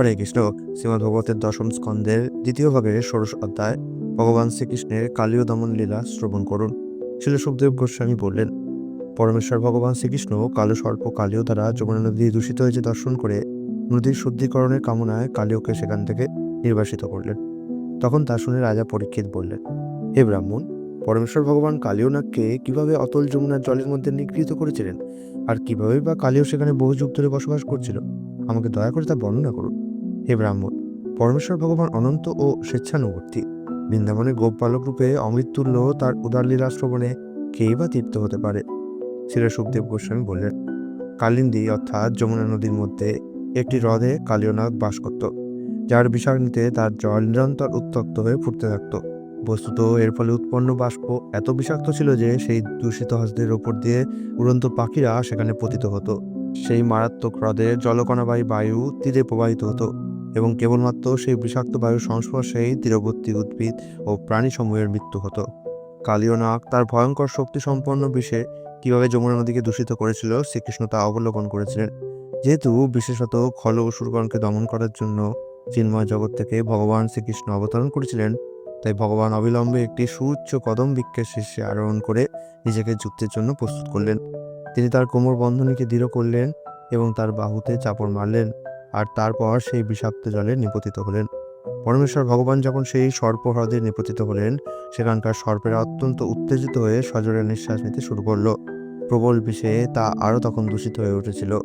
হরে কৃষ্ণ। শ্রীমদ ভগবতের দশম স্কন্ধের দ্বিতীয় ভাগের ষোড়শ অধ্যায় ভগবান শ্রীকৃষ্ণের কালীয় দমন লীলা শ্রবণ করুন। শিল সুখদেব গোস্বামী বললেন, পরমেশ্বর ভগবান শ্রীকৃষ্ণ কালো সর্প কালীয় দ্বারা যমুনা নদী দূষিত হয়েছে দর্শন করে নদীর শুদ্ধিকরণের কামনায় কালীয়কে সেখান থেকে নির্বাসিত করলেন। তখন তা শুনে রাজা পরীক্ষিত বললেন, হে ব্রাহ্মণ, পরমেশ্বর ভগবান কালীয়নাথকে কীভাবে অতল যমুনার জলের মধ্যে নিগৃহীত করেছিলেন? আর কীভাবে বা কালীয় সেখানে বহু যুগ ধরে বসবাস করছিল? আমাকে দয়া করে তা বর্ণনা করুন। হে ব্রাহ্মণ, পরমেশ্বর ভগবান অনন্ত ও স্বেচ্ছানুবর্তী। বৃন্দাবনের গোপবালক রূপে অমৃতুল্য তার উদারলীলা শ্রবণে কেই বা তৃপ্ত হতে পারে? শ্রী সুখদেব গোস্বামী বললেন, কালিন্দী অর্থাৎ যমুনা নদীর মধ্যে একটি হ্রদে কালীয়নাথ বাস করত, যার বিষাগ্নিতে তার জল নিরন্তর উত্তপ্ত হয়ে ফুটতে থাকত। বস্তুত এর ফলে উৎপন্ন বাষ্প এত বিষাক্ত ছিল যে সেই দূষিত হ্রদের ওপর দিয়ে উড়ন্ত পাখিরা সেখানে পতিত হতো। সেই মারাত্মক হ্রদে জলকণাবাহী বায়ু তীরে প্রবাহিত হতো। এবং কেবলমাত্র সেই বিষাক্ত বায়ুর সংস্পর্শেই তীরবর্তী উদ্ভিদ ও প্রাণীসমূহের মৃত্যু হতো। কালীয়নাগ তার ভয়ঙ্কর শক্তি সম্পন্ন বিষে কীভাবে যমুনা নদীকে দূষিত করেছিল শ্রীকৃষ্ণ তা অবলোকন করেছিলেন। যেহেতু বিশেষত খল অসুরগণকে দমন করার জন্য চিন্ময় জগৎ থেকে ভগবান শ্রীকৃষ্ণ অবতরণ করেছিলেন, তাই ভগবান অবিলম্বে একটি সুউচ্চ কদম বৃক্ষের শীর্ষে আরোহণ করে নিজেকে যুদ্ধের জন্য প্রস্তুত করলেন। তিনি তার কোমর বন্ধনীকে দৃঢ় করলেন এবং তার বাহুতে চাপড় মারলেন। আর তারপর সেই বিষাক্ত জলে নিপতিত হলেন। পরমেশ্বর ভগবান যখন সেই সর্প হ্রদে নিপতিত হলেন, সেখানকার সর্পেরা অত্যন্ত উত্তেজিত হয়ে সজোরে নিঃশ্বাস নিতে শুরু করল। প্রবল বিষে তা আরও তখন দূষিত হয়ে উঠেছিল।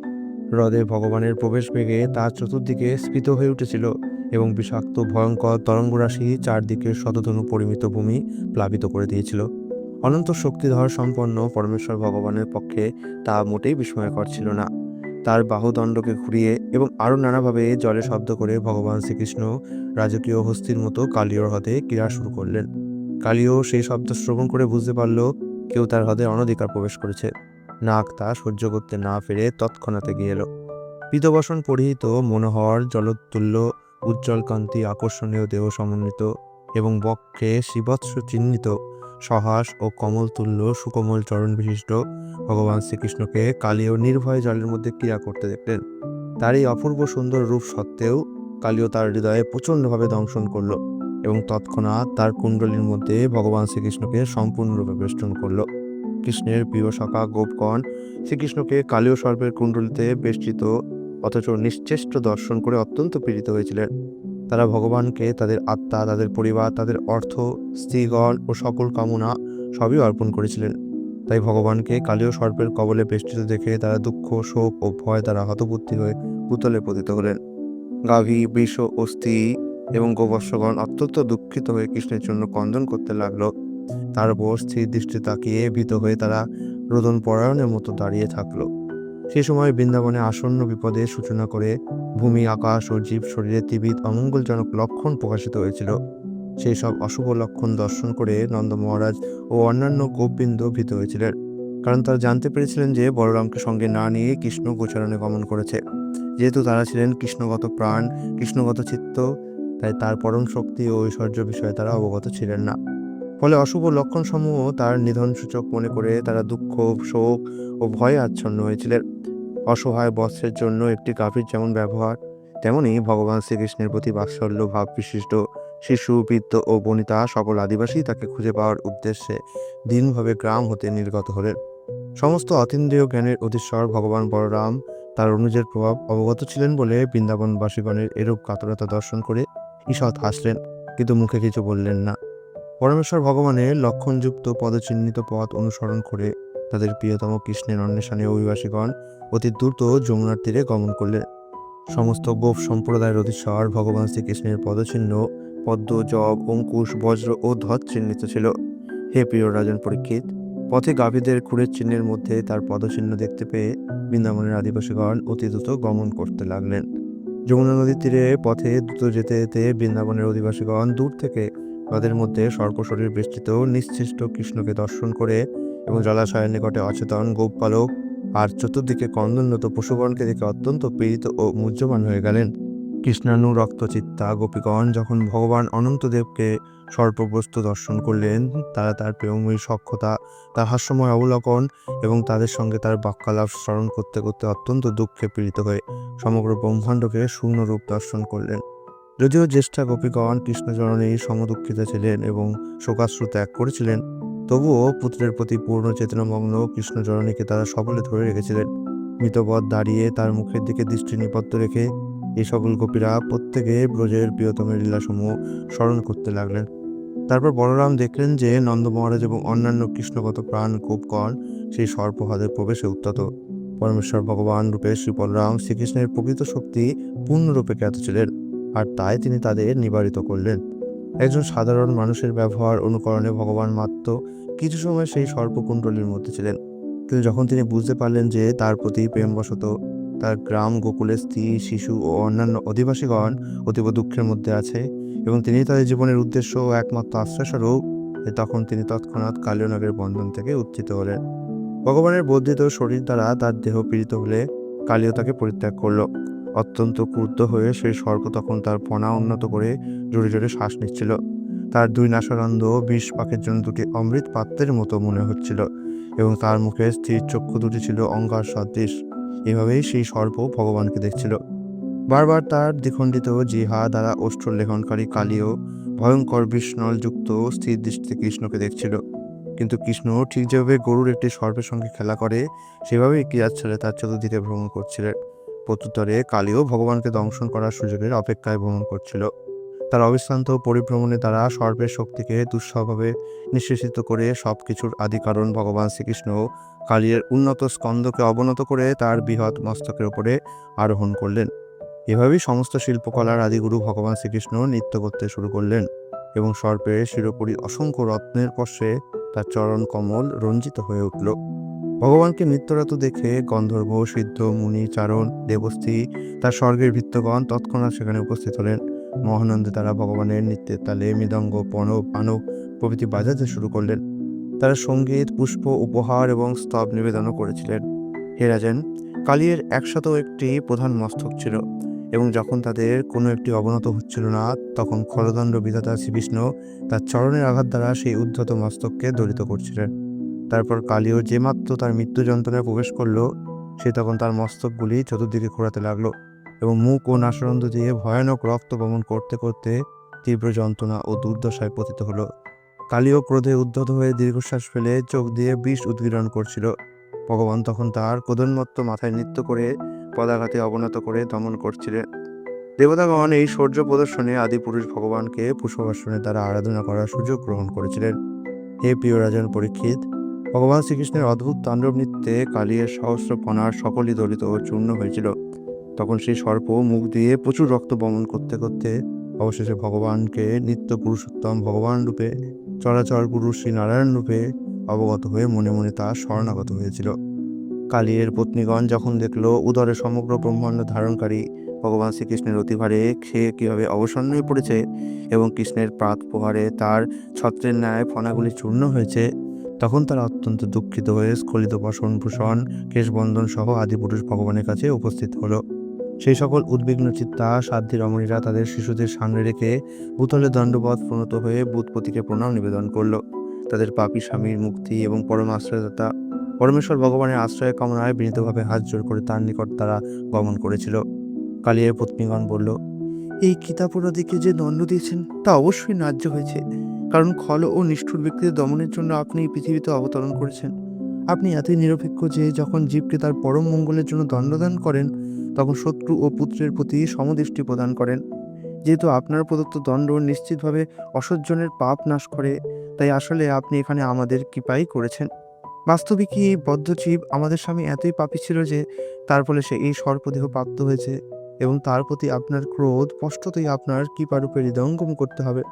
হ্রদে ভগবানের প্রবেশ বেগে তার চতুর্দিকে স্ফীত হয়ে উঠেছিল এবং বিষাক্ত, ভয়ঙ্কর তরঙ্গরাশি চারদিকে শতধনু পরিমিত ভূমি প্লাবিত করে দিয়েছিল। অনন্ত শক্তিধর সম্পন্ন পরমেশ্বর ভগবানের পক্ষে তা মোটেই বিস্ময়কর ছিল না। তার বাহুদণ্ডকে ঘুরিয়ে এবং আরও নানাভাবে জলে শব্দ করে ভগবান শ্রীকৃষ্ণ রাজকীয় হস্তির মতো কালীয় হ্রদে ক্রীড়া শুরু করলেন। কালীয় সেই শব্দ শ্রবণ করে বুঝতে পারল, কেউ তার হ্রদে অনধিকার প্রবেশ করেছে। নাক তা সহ্য করতে না পেরে তৎক্ষণাতে গিয়ে এলো। পিতবসন পরিহিত মনোহর জলোত্তুল্য উজ্জ্বল কান্তি আকর্ষণীয় দেহ সমন্বিত এবং বক্ষে শিবৎস চিহ্নিত সহাস ও কমল তুল্য সুকোমল চরণ বিশিষ্ট ভগবান শ্রীকৃষ্ণকে কালীয় নির্ভয় জলের মধ্যে ক্রিয়া করতে দেখলেন। তার এই অপূর্ব সুন্দর রূপ সত্ত্বেও কালীয় তার হৃদয়ে প্রচণ্ডভাবে দংশন করল এবং তৎক্ষণাৎ তার কুণ্ডলীর মধ্যে ভগবান শ্রীকৃষ্ণকে সম্পূর্ণরূপে বেষ্টন করল। কৃষ্ণের প্রিয় সখা গোপগণ শ্রীকৃষ্ণকে কালীয় সর্পের কুণ্ডলিতে বেষ্টিত অথচ নিশ্চেষ্ট দর্শন করে অত্যন্ত পীড়িত হয়েছিলেন। তারা ভগবানকে তাদের আত্মা, তাদের পরিবার, তাদের অর্থ, স্ত্রীগণ ও সকল কামনা সবই অর্পণ করেছিলেন। তাই ভগবানকে কালীয় সর্পের কবলে বেষ্টিত দেখে তারা দুঃখ, শোক ও ভয় দ্বারা হতবুদ্ধি হয়ে পুতলে পতিত হলেন। গাভী, বৃষ, অস্থি এবং গোবর্ষগণ অত্যন্ত দুঃখিত হয়ে কৃষ্ণের জন্য কন্দন করতে লাগল। তার উপর স্থির দৃষ্টি তাকিয়ে ভীত হয়ে তারা রোদন পরায়ণের মতো দাঁড়িয়ে থাকল। সে সময় বৃন্দাবনে আসন্ন বিপদের সূচনা করে ভূমি, আকাশ ও জীব শরীরে তীব্র অমঙ্গলজনক লক্ষণ প্রকাশিত হয়েছিল। সেই সব অশুভ লক্ষণ দর্শন করে নন্দ মহারাজ ও অন্যান্য গোপবৃন্দ ভীত হয়েছিলেন। কারণ তারা জানতে পেরেছিলেন যে বলরামকে সঙ্গে না নিয়ে কৃষ্ণ গোচারণে গমন করেছে। যেহেতু তারা ছিলেন কৃষ্ণগত প্রাণ, কৃষ্ণগত চিত্ত, তাই তার পরম শক্তি ও ঐশ্বর্য বিষয়ে তারা অবগত ছিলেন না। ফলে অশুভ লক্ষণসমূহ তার নিধনসূচক মনে করে তারা দুঃখ, শোক ও ভয়ে আচ্ছন্ন হয়েছিলেন। অসহায় বস্ত্রের জন্য একটি গাভীর যেমন ব্যবহার, তেমনি ভগবান শ্রীকৃষ্ণের প্রতি বাৎসল্য ভাব বিশিষ্ট। শিশু, বৃদ্ধ ও বনিতা সকল আদিবাসী তাকে খুঁজে পাওয়ার উদ্দেশ্যে দিনভাবে গ্রাম হতে নির্গত হলেন। সমস্ত অতীন্দ্রিয় জ্ঞানের অধীশ্বর ভগবান বলরাম তার অনুজের প্রভাব অবগত ছিলেন বলে বৃন্দাবনবাসীগণের এরূপ কাতরতা দর্শন করে ঈষৎ হাসলেন, কিন্তু মুখে কিছু বললেন না। পরমেশ্বর ভগবানের লক্ষণযুক্ত পদচিহ্নিত পথ অনুসরণ করে তাদের প্রিয়তম কৃষ্ণের অন্বেষণে অভিবাসীগণ অতি দ্রুত যমুনার তীরে গমন করলেন। সমস্ত গোপ সম্প্রদায়ের অধীশ্বর ভগবান শ্রীকৃষ্ণের পদচিহ্ন পদ্ম, জব, অঙ্কুশ, বজ্র ও ধ্বজ চিহ্নিত ছিল। হে প্রিয় রাজন পরীক্ষিত, পথে গাভীদের খুঁড়ের চিহ্নের মধ্যে তার পদচিহ্ন দেখতে পেয়ে বৃন্দাবনের আদিবাসীগণ অতি দ্রুত গমন করতে লাগলেন। যমুনা নদীর তীরে পথে দ্রুত যেতে যেতে বৃন্দাবনের অধিবাসীগণ দূর থেকে তাদের মধ্যে সর্পশরীর বেষ্টিত নিশ্চিষ্ট কৃষ্ণকে দর্শন করে এবং জলাশয়ের নিকটে অচেতন গোপপালক আর চতুর্দিকে কন্দনরত পশুগণকে দেখে অত্যন্ত পীড়িত ও মুহ্যমান হয়ে গেলেন। কৃষ্ণানু রক্তচিত্তা, গোপীগণ যখন ভগবান অনন্তদেবকে সর্পবস্তু দর্শন করলেন, তারা তার প্রেমময়ী সক্ষতা, তার হাস্যময় অবলোকন এবং তাদের সঙ্গে তার বাক্যালাপ স্মরণ করতে করতে অত্যন্ত দুঃখে পীড়িত হয়ে সমগ্র ব্রহ্মাণ্ডকে শূন্য রূপ দর্শন করলেন। যদিও জ্যেষ্ঠা গোপীগণ কৃষ্ণচরণেই সমদুঃখিত ছিলেন এবং শোকাশ্রু ত্যাগ করেছিলেন, তবুও পুত্রের প্রতি পূর্ণ চেতনামগ্ন কৃষ্ণচরণীকে তারা সকলে ধরে রেখেছিলেন। মৃতপদ দাঁড়িয়ে তার মুখের দিকে দৃষ্টি নিবদ্ধ রেখে এই সকল গোপীরা প্রত্যেকে ব্রজের প্রিয়তমের লীলাসমূহ স্মরণ করতে লাগলেন। তারপর বলরাম দেখলেন যে নন্দ মহারাজ এবং অন্যান্য কৃষ্ণগত প্রাণ গোপগণ সেই সর্পহাদের প্রবেশে উত্তত। পরমেশ্বর ভগবান রূপে শ্রী বলরাম শ্রীকৃষ্ণের প্রকৃত শক্তি পূর্ণরূপে জ্ঞাত ছিলেন, আর তাই তিনি তাদের নিবারিত করলেন। একজন সাধারণ মানুষের ব্যবহার অনুকরণে ভগবান মাত্র কিছু সময় সেই সর্পকুণ্ডলীর মধ্যে ছিলেন। কিন্তু যখন তিনি বুঝতে পারলেন যে তার প্রতি প্রেমবশত তার গ্রাম গোকুলের স্ত্রী, শিশু ও অন্যান্য অধিবাসীগণ অতীব দুঃখের মধ্যে আছে এবং তিনি তাদের জীবনের উদ্দেশ্য ও একমাত্র আশ্রয়স্বরূপ তখন তিনি তৎক্ষণাৎ কালীয়নাগের বন্ধন থেকে উত্থিত হলেন। ভগবানের বর্ধিত শরীর দ্বারা তার দেহ পীড়িত হলে কালীয় তাকে পরিত্যাগ করল। অত্যন্ত ক্রুদ্ধ হয়ে সেই স্বর্গ তখন তার ফনা উন্নত করে জোরে জোরে শ্বাস নিচ্ছিল। তার দুই নাসারন্ধ বিষ পাকের জন্য দুটি অমৃত পাত্রের মতো মনে হচ্ছিল এবং তার মুখে স্থির চক্ষু দুটি ছিল অঙ্গার সদৃশ এভাবেই সেই সর্প ভগবানকে দেখছিল। বারবার তার দ্বিখণ্ডিত জিহা দ্বারা অষ্ট্র লেখনকারী কালীয় ভয়ঙ্কর বিষ্ণল যুক্ত স্থির দৃষ্টিতে কৃষ্ণকে দেখছিল। কিন্তু কৃষ্ণ ঠিক যেভাবে গরুর একটি সর্পের সঙ্গে খেলা করে, সেভাবেই কিরাত ছেলে তার চতুর্দিকে ভ্রমণ করছিলেন। প্রত্যুত্তরে কালীও ভগবানকে দংশন করার সুযোগের অপেক্ষায় ভ্রমণ করছিল। তার অবিশ্রান্ত পরিভ্রমণে দ্বারা সর্পের শক্তিকে দুঃস্বভাবে নিঃশেষিত করে সব কিছুর আদি কারণ ভগবান শ্রীকৃষ্ণ কালীর উন্নত স্কন্দকে অবনত করে তার বৃহৎ মস্তকের উপরে আরোহণ করলেন। এভাবেই সমস্ত শিল্পকলার আদিগুরু ভগবান শ্রীকৃষ্ণ নৃত্য করতে শুরু করলেন এবং সর্পের শিরোপরি অসংখ্য রত্নের পশ্বে তার চরণ কমল রঞ্জিত হয়ে উঠল। ভগবানকে নৃত্যরত দেখে গন্ধর্ব, সিদ্ধ, মুনি, চারণ, দেবস্থী, তার স্বর্গের ভিত্তগণ তৎক্ষণাৎ সেখানে উপস্থিত হলেন। মহানন্দে তারা ভগবানের নৃত্যের তালে মৃদঙ্গ পণব পানব প্রভৃতি বাজাতে শুরু করলেন। তারা সংগীত, পুষ্প, উপহার এবং স্তব নিবেদনও করেছিলেন। হে রাজেন, কালীর একশত একটি প্রধান মস্তক ছিল এবং যখন তাদের কোনো একটি অবনত হচ্ছিল না, তখন খরদণ্ড বিধাতা শ্রীকৃষ্ণ তার চরণের আঘাত দ্বারা সেই উদ্ধত মস্তককে দলিত করছিলেন। তারপর কালীয় যে মাত্র তার মৃত্যু যন্ত্রণায় প্রবেশ করল, সে তখন তার মস্তকগুলি চতুর্দিকে ঘোরাতে লাগল। এবং মুখ ও নাসরন্দ দিয়ে ভয়ানক রক্ত বমন করতে করতে তীব্র যন্ত্রণা ও দুর্দশায় পতিত হলো। কালীয় ক্রোধে উদ্ধত হয়ে দীর্ঘশ্বাস ফেলে চোখ দিয়ে বিষ উদ্গীরণ করছিল। ভগবান তখন তার ক্রোধন্মত্ত মাথায় নৃত্য করে পদাঘাতে অবনত করে দমন করছিলেন। দেবতাগণ এই শৌর্য প্রদর্শনে আদিপুরুষ ভগবানকে পুষ্পবাসনের দ্বারা আরাধনা করার সুযোগ গ্রহণ করেছিলেন। হে প্রিয় রাজন পরীক্ষিত, ভগবান শ্রীকৃষ্ণের অদ্ভুত তাণ্ডব নৃত্যে কালিয়ের সহস্র ফনার সকলই দলিত ও চূর্ণ হয়েছিল। তখন সেই সর্প মুখ দিয়ে প্রচুর রক্ত বমন করতে করতে অবশেষে ভগবানকে নিত্য পুরুষোত্তম ভগবান রূপে, চরাচর পুরুষ শ্রী নারায়ণ রূপে অবগত হয়ে মনে মনে তা শরণাগত হয়েছিল। কালীর পত্নীগণ যখন দেখল উদরে সমগ্র ব্রহ্মাণ্ড ধারণকারী ভগবান শ্রীকৃষ্ণের অতিভারে খেয়ে কীভাবে অবসন্ন হয়ে পড়েছে এবং কৃষ্ণের প্রাত প্রহারে তার ছত্রের ন্যায় ফনাগুলি চূর্ণ হয়েছে, তখন তারা অত্যন্ত দুঃখিত হয়ে স্খলিত বসন, ভূষণ, কেশবন্ধন সহ আদিপুরুষ ভগবানের কাছে উপস্থিত হলো। সেই সকল উদ্বিগ্ন চিত্তা সাধ্যী রমণীরা তাদের শিশুদের সামনে রেখে ভূতলে দণ্ডবধ প্রণত হয়ে বুধপতিকে প্রণাম নিবেদন করল। তাদের পাপী স্বামীর মুক্তি এবং পরম আশ্রয়দাতা, পরমেশ্বর ভগবানের আশ্রয় কামনায় বিনীতভাবে হাত জোর করে তার নিকট তারা গমন করেছিল। কালিয়ের পত্নীগণ বলল, এই কিতাপরাদিকে যে দণ্ড দিয়েছেন, তা অবশ্যই ন্যায্য হয়েছে। কারণ খল ও নিষ্ঠুর ব্যক্তিদের দমনের জন্য আপনি পৃথিবীতে অবতরণ করেছেন। আপনি এতই নিরপেক্ষ যে যখন জীবকে তার পরম মঙ্গলের জন্য দণ্ডদান করেন, তখন শত্রু ও পুত্রের প্রতি সমদৃষ্টি প্রদান করেন। যেহেতু আপনার প্রদত্ত দণ্ড নিশ্চিতভাবে অসজ্জনের পাপ নাশ করে, তাই আসলে আপনি এখানে আমাদের কৃপাই করেছেন। বাস্তবিকই এই বদ্ধজীব আমাদের স্বামী এতই পাপী ছিল যে, তার ফলে সে এই সর্পদেহ প্রাপ্ত হয়েছে এবং তার প্রতি আপনার ক্রোধ স্পষ্টতই আপনার কৃপারূপে হৃদয়ঙ্গম করতে হবে।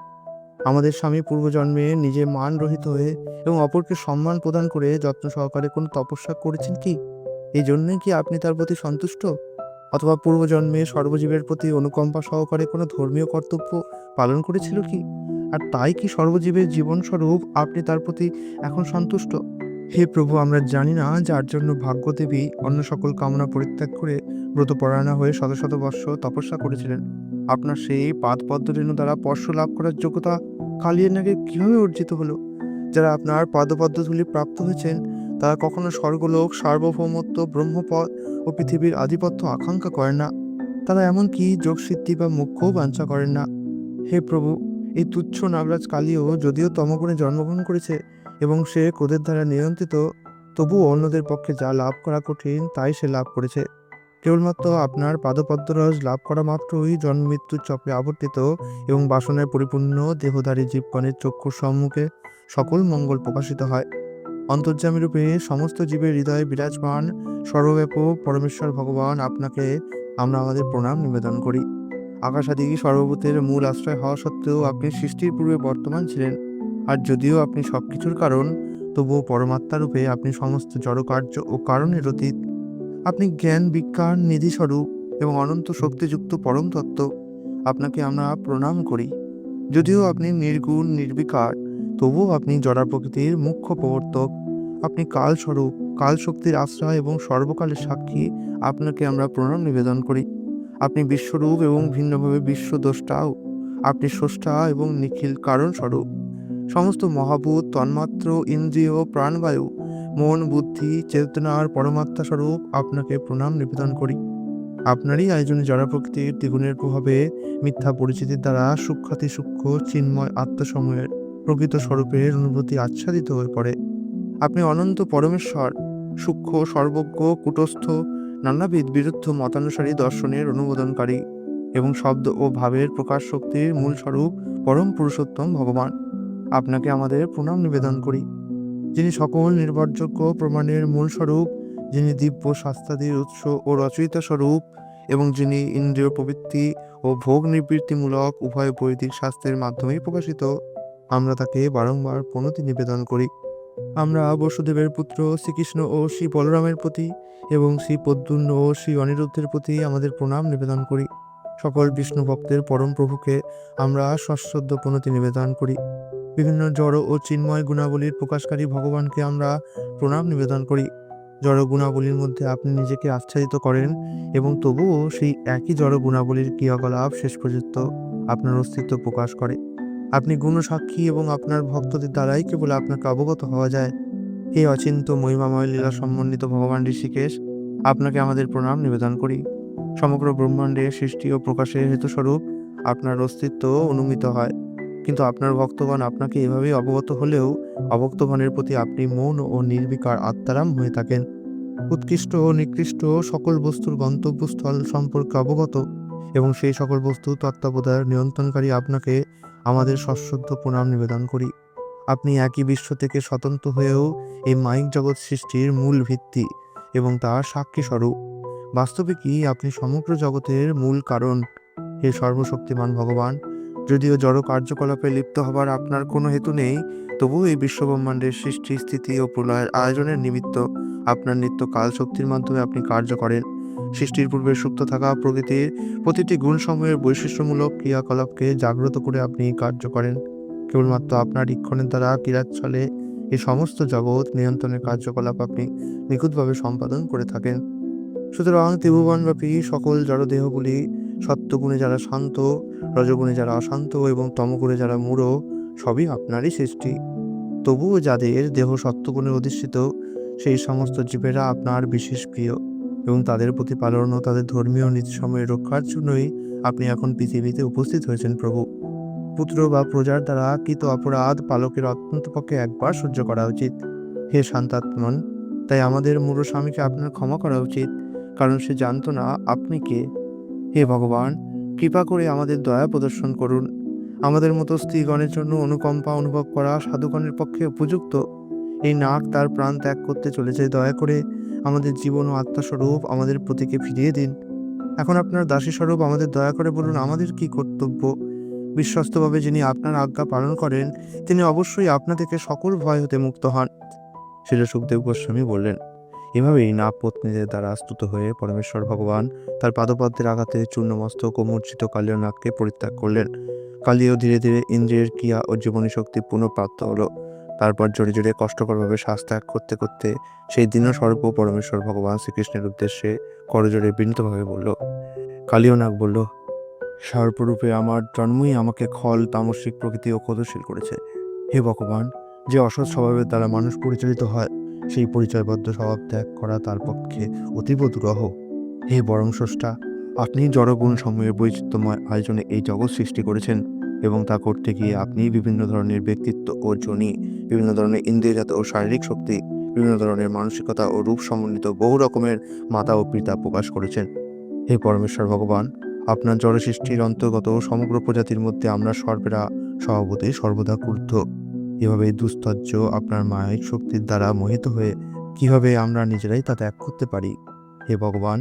আমাদের স্বামী পূর্বজন্মে নিজে মান রহিত হয়ে এবং অপরকে সম্মান প্রদান করে যত্ন সহকারে কোনো তপস্যা করেছেন কি? এই জন্যই কি আপনি তার প্রতি সন্তুষ্ট? অথবা পূর্বজন্মে সর্বজীবের প্রতি অনুকম্পা সহকারে কোনো ধর্মীয় কর্তব্য পালন করেছিল কি? আর তাই কি সর্বজীবের জীবনস্বরূপ আপনি তার প্রতি এখন সন্তুষ্ট? হে প্রভু, আমরা জানি না যার জন্য ভাগ্যদেবী অন্য সকল কামনা পরিত্যাগ করে ব্রতপরায়ণা হয়ে শত শত বর্ষ তপস্যা করেছিলেন। আপনার সেই পাদ পদ্মরেণু দ্বারা স্পর্শ লাভ করার যোগ্যতা কালিয়ের নাকি কীভাবে অর্জিত হলো? যারা আপনার পাদপদ্মধূলি প্রাপ্ত হয়েছেন, তারা কখনো স্বর্গলোক, সার্বভৌমত্ব, ব্রহ্মপদ ও পৃথিবীর আধিপত্য আকাঙ্ক্ষা করেন না। তারা এমনকি যোগসিদ্ধি বা মুখ্যও বাঞ্ছা করেন না? হে প্রভু, এই তুচ্ছ নাগরাজ কালীও যদিও তমগুণে জন্মগ্রহণ করেছে এবং সে ক্রোধের দ্বারা নিয়ন্ত্রিত, তবুও অন্যদের পক্ষে যা লাভ করা কঠিন, তাই সে লাভ করেছে। কেবলমাত্র আপনার পাদপদ্মরস লাভ করা মাত্রই জন্ম মৃত্যুর চক্রে আবর্তিত এবং বাসনের পরিপূর্ণ দেহধারী জীবগণের চক্ষুর সম্মুখে সকল মঙ্গল প্রকাশিত হয়। অন্তর্যামী রূপে সমস্ত জীবের হৃদয়ে বিরাজমান সর্বব্যাপক পরমেশ্বর ভগবান আপনাকে আমরা আমাদের প্রণাম নিবেদন করি। আকাশাদি সর্বভূতের মূল আশ্রয় হওয়া সত্ত্বেও আপনি সৃষ্টির পূর্বে বর্তমান ছিলেন। আর যদিও আপনি সবকিছুর কারণ, তবুও পরমাত্মা রূপে আপনি সমস্ত জড়কার্য ও কারণের অতীত আপনি জ্ঞান, বিজ্ঞান, নিধিস্বরূপ এবং অনন্ত শক্তিযুক্ত পরম তত্ত্ব আপনাকে আমরা প্রণাম করি। যদিও আপনি নির্গুণ, নির্বিকার, তবুও আপনি জড়া প্রকৃতির মুখ্য প্রবর্তক। আপনি কালস্বরূপ কাল শক্তির আশ্রয় এবং সর্বকালের সাক্ষী, আপনাকে আমরা প্রণাম নিবেদন করি। আপনি বিশ্বরূপ এবং ভিন্নভাবে বিশ্বদ্রষ্টাও। আপনি স্রষ্টা এবং নিখিল কারণস্বরূপ। সমস্ত মহাভূত, তন্মাত্র, ইন্দ্রিয়, প্রাণবায়ু মন, বুদ্ধি চেতনার পরমাত্মা স্বরূপ আপনাকে প্রণাম, নিবেদন করি। আপনারই আয়োজনে জড়া প্রকৃতির দ্বিগুণের প্রভাবে মিথ্যা পরিচিতির দ্বারা সূক্ষাতি, সূক্ষ্ম, চিন্ময় আত্মসমূহের প্রকৃত স্বরূপের অনুভূতি আচ্ছাদিত হয়ে পড়ে। আপনি অনন্ত পরমেশ্বর, সূক্ষ্ম, সর্বজ্ঞ, কুটস্থ, নানাবিধ বিরুদ্ধ মতানুসারী দর্শনের অনুমোদনকারী এবং শব্দ ও ভাবের প্রকাশ শক্তির মূল স্বরূপ পরম পুরুষোত্তম ভগবান। আপনাকে আমাদের প্রণাম, নিবেদন করি। যিনি সকল নির্ভরযোগ্য প্রমাণের মূল স্বরূপ, যিনি দিব্য শাস্ত্রাদির উৎস ও রচয়িতা স্বরূপ, এবং যিনি ইন্দ্রিয় প্রবৃত্তি ও ভোগ নিবৃত্তিমূলক উভয় বৈদিক শাস্ত্রের মাধ্যমেই প্রকাশিত, আমরা তাকে বারংবার প্রণতি নিবেদন করি। আমরা বসুদেবের পুত্র শ্রীকৃষ্ণ ও শ্রী বলরামের প্রতি এবং শ্রী পদ্মুন্ন ও শ্রী অনিরুদ্ধের প্রতি আমাদের প্রণাম নিবেদন করি। সকল বিষ্ণু ভক্তের পরম প্রভুকে আমরা সশ্রদ্ধ প্রণতি নিবেদন করি। বিভিন্ন জড় ও চিন্ময় গুণাবলীর প্রকাশকারী ভগবানকে আমরা প্রণাম নিবেদন করি। জড় গুণাবলীর মধ্যে আপনি নিজেকে আচ্ছাদিত করেন এবং তবুও সেই একই জড় গুণাবলীর ক্রিয়াকলাপ শেষ পর্যন্ত আপনার অস্তিত্ব প্রকাশ করে। আপনি গুণসাক্ষী এবং আপনার ভক্তদের দ্বারাই কেবল আপনাকে অবগত হওয়া যায়। এই অচিন্ত মহিমাময় লীলা সম্বন্ধিত ভগবান ঋষিকেশ আপনাকে আমাদের প্রণাম নিবেদন করি। সমগ্র ব্রহ্মাণ্ডের সৃষ্টি ও প্রকাশের হেতুস্বরূপ আপনার অস্তিত্ব অনুমিত হয়। কিন্তু আপনার ভক্তগণ আপনাকে এভাবেই অবগত হলেও অভক্তগণের প্রতি আপনি মৌন ও নির্বিকার আত্মারাম হয়ে থাকেন। উৎকৃষ্ট ও নিকৃষ্ট সকল বস্তুর গন্তব্যস্থল সম্পর্কে অবগত এবং সেই সকল বস্তু তত্ত্বাবধায়ক নিয়ন্ত্রণকারী আপনাকে আমাদের সশ্রদ্ধ প্রণাম নিবেদন করি। আপনি একই বিশ্ব থেকে স্বতন্ত্র হয়েও এই মাইক জগৎ সৃষ্টির মূল ভিত্তি এবং তার সাক্ষী স্বরূপ বাস্তবে কি আপনি সমগ্র জগতের মূল কারণ হে সর্বশক্তিমান ভগবান? যদিও জড় কার্যকলাপে লিপ্ত হবার আপনার কোনো হেতু নেই, তবুও এই বিশ্বব্রহ্মাণ্ডের সৃষ্টি, স্থিতি ও প্রলয়ের আয়োজনের নিমিত্ত আপনার নিত্য কাল শক্তির মাধ্যমে আপনি কার্য করেন। সৃষ্টির পূর্বে সুপ্ত থাকা প্রকৃতির প্রতিটি গুণসমূহের বৈশিষ্ট্যমূলক ক্রিয়াকলাপকে জাগ্রত করে আপনি কার্য করেন। কেবলমাত্র আপনার ইক্ষণের দ্বারা ক্রীড়াচ্ছলে এই সমস্ত জগৎ নিয়ন্ত্রণের কার্যকলাপ আপনি নিখুঁতভাবে সম্পাদন করে থাকেন। সুতরাং ত্রিভুবনব্যাপী সকল জড়দেহগুলি সত্যগুণে যারা শান্ত, রজগুণে যারা অশান্ত এবং তমগুণে যারা মূঢ়, সবই আপনারই সৃষ্টি। তবুও যাদের দেহ সত্যগুণে অধিষ্ঠিত, সেই সমস্ত জীবেরা আপনার বিশেষ প্রিয় এবং তাদের প্রতিপালন ও তাদের ধর্মীয় নীতিসমূহের রক্ষার জন্যই আপনি এখন পৃথিবীতে উপস্থিত হয়েছেন প্রভু। পুত্র বা প্রজার দ্বারা কৃত অপরাধ পালকের অত্যন্ত পক্ষে একবার সহ্য করা উচিত। হে শান্তাত্মন, তাই আমাদের মূঢ় স্বামীকে আপনার ক্ষমা করা উচিত। কারণ সে জানতো না আপনি কে। হে ভগবান, কৃপা করে আমাদের দয়া প্রদর্শন করুন। আমাদের মতো স্ত্রীগণের জন্য অনুকম্পা অনুভব করা সাধুগণের পক্ষে উপযুক্ত। এই নাক তার প্রাণ ত্যাগ করতে চলেছে, দয়া করে আমাদের জীবন ও আত্মাস্বরূপ আমাদের প্রতিকে ফিরিয়ে দিন। এখন আপনার দাসী স্বরূপ আমাদের দয়া করে বলুন, আমাদের কি কর্তব্য? বিশ্বস্তভাবে যিনি আপনার আজ্ঞা পালন করেন, তিনি অবশ্যই আপনা থেকে সকল ভয় হতে মুক্ত হন। শিল সুখদেব গোস্বামী বললেন এভাবেই না পত্নীদের দ্বারা আস্তুত হয়ে পরমেশ্বর ভগবান তার পাদপদ্মের আঘাতে চূর্ণমস্তক ও মূর্ছিত কালীয়নাথকে পরিত্যাগ করলেন। কালীয় ধীরে ধীরে ইন্দ্রিয়ের ক্রিয়া ও জীবনী শক্তি পুনঃপ্রাপ্ত হলো। তারপর জোরে জোরে কষ্টকরভাবে শ্বাস ত্যাগ করতে করতে সেই দিনও স্বরূপ পরমেশ্বর ভগবান শ্রীকৃষ্ণের উদ্দেশ্যে করজোরে বিনীতভাবে বলল, কালীয়নাগ বলল, সর্বরূপে আমার জন্মই আমাকে খল, তামসিক প্রকৃতি ও ক্রোধশীল করেছে। হে ভগবান, যে অসৎ স্বভাবের দ্বারা মানুষ পরিচালিত হয় সেই পরিচয়বদ্ধ স্বভাব ত্যাগ করা তার পক্ষে অতীব দুরহ। হে বরং স্রষ্টা, আপনি জড়গুণ সময়ের বৈচিত্র্যময় আয়োজনে এই জগৎ সৃষ্টি করেছেন এবং তা করতে গিয়ে আপনি বিভিন্ন ধরনের ব্যক্তিত্ব ও জনি বিভিন্ন ধরনের ইন্দ্রিয়জাত ও শারীরিক শক্তি, বিভিন্ন ধরনের মানসিকতা ও রূপ সমন্বিত বহু রকমের মাতা ও পিতা প্রকাশ করেছেন। হে পরমেশ্বর ভগবান, আপনার জড়সৃষ্টির অন্তর্গত সমগ্র প্রজাতির মধ্যে আমরা সর্বেরা স্বভাবতই সর্বদা ক্রুদ্ধ। এভাবে দুস্তর্য আপনার মায়ের শক্তির দ্বারা মোহিত হয়ে কীভাবে আমরা নিজেরাই তা ত্যাগ করতে পারি? হে ভগবান,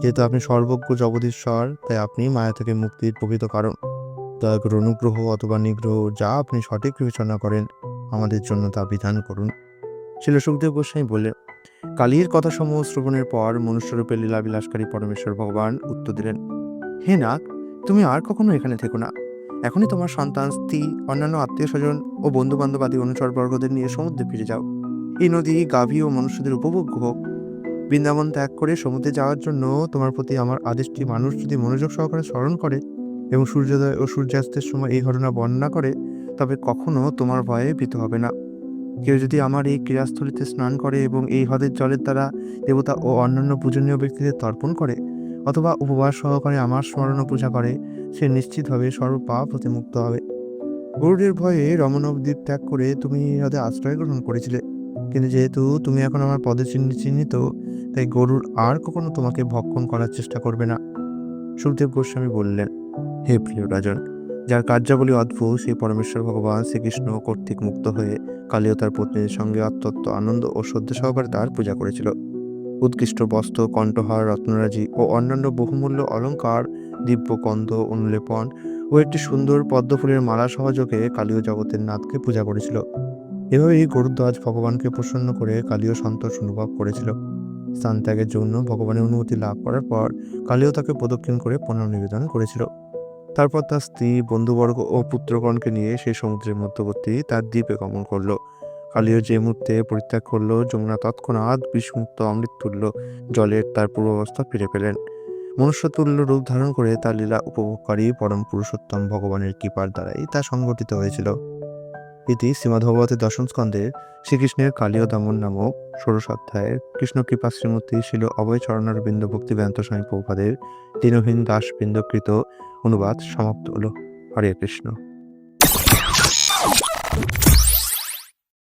যেহেতু আপনি সর্বজ্ঞ জগদীশ্বর, তাই আপনি মায়া থেকে মুক্তির প্রকৃত কারণ। দয়া করে অনুগ্রহ অথবা নিগ্রহ যা আপনি সঠিক বিবেচনা করেন আমাদের জন্য তা বিধান করুন। ছিল সুখদেব গোস্বামী বলে কালীর কথা সমূহ শ্রবণের পর মনুষ্যরূপে লীলা বিলাসকারী পরমেশ্বর ভগবান উত্তর দিলেন, হে নাগ তুমি আর কখনো এখানে থেকো না। এখনই তোমার সন্তান, স্ত্রী, অন্যান্য আত্মীয় স্বজন ও বন্ধু বান্ধব আদি অনুচরবর্গদের নিয়ে সমুদ্রে ফিরে যাও। এই নদী গাভী ও মনুষ্যদের উপভোগ্য হোক। বৃন্দাবন ত্যাগ করে সমুদ্রে যাওয়ার জন্য তোমার প্রতি আমার আদেশটি, মানুষ যদি মনোযোগ সহকারে স্মরণ করে এবং সূর্যোদয় ও সূর্যাস্তের সময় এই ঘটনা বর্ণনা করে, তবে কখনো তোমার ভয়ে ভীত হবে না। কেউ যদি আমার এই ক্রীড়াস্থলিতে স্নান করে এবং এই হ্রদের জলের দ্বারা দেবতা ও অন্যান্য পূজনীয় ব্যক্তিদের তর্পণ করে অথবা উপবাস সহকারে আমার স্মরণ পূজা করে, সে নিশ্চিতভাবে সর্ব পাপ হতে মুক্ত হবে। গরুরের ভয়ে রমণব দ্বীপ ত্যাগ করে তুমি হ্রদে আশ্রয় গ্রহণ করেছিলে। কিন্তু যেহেতু তুমি এখন আমার পদে চিহ্নি- চিহ্নিত, তাই গরুর আর কখনো তোমাকে ভক্ষণ করার চেষ্টা করবে না। সুখদেব গোস্বামী বললেন, হে প্রিয় রাজন, যার কার্যাবলী অদ্ভুত, সেই পরমেশ্বর ভগবান শ্রীকৃষ্ণ কর্তৃক মুক্ত হয়ে কালীয় তার পত্নীর সঙ্গে অত্যন্ত আনন্দ ও শ্রদ্ধা সহকারে তার পূজা করেছিল। উৎকৃষ্ট বস্ত্র, কণ্ঠহার, রত্নরাজি ও অন্যান্য বহুমূল্য অলংকার দিব্যকন্ধ অনুলেপন ও একটি সুন্দর পদ্মফুলের মালা সহযোগে কালীয় জগতের নাথকে পূজা করেছিল। এভাবেই গরুদ্বাজ ভগবানকে প্রসন্ন করে কালীয় সন্তোষ অনুভব করেছিল। স্থান ত্যাগের জন্য ভগবানের অনুমতি লাভ করার পর কালীয় তাকে প্রদক্ষিণ করে পুনর্নিবেদন করেছিল। তারপর তার স্ত্রী, বন্ধুবর্গ ও পুত্রগণকে নিয়ে সেই সমুদ্রের মধ্যবর্তী তার দ্বীপে গমন করল। কালীয় যে মুহূর্তে পরিত্যাগ করল, যমুনা তৎক্ষণাৎ বিষমুক্ত অমৃত তুল্য জলের তার পূর্বাবস্থা ফিরে পেলেন। মনুষ্যতুল্য রূপ ধারণ করে তার লীলা উপভোগকারী পরম পুরুষোত্তম ভগবানের কৃপার দ্বারাই তা সংগঠিত হয়েছিল। ইতি শ্রীমদ্ভগবতের দশম স্কন্ধের শ্রীকৃষ্ণের কালীয় দমন নামক ষোড়শ অধ্যায়ের কৃষ্ণ কৃপা শ্রীমূর্তি ছিল অভয় ভক্তি বেদান্ত স্বামী প্রভুপাদের দীনহীন দাস বৃন্দকৃত অনুবাদ সমাপ্ত হল। হরে কৃষ্ণ।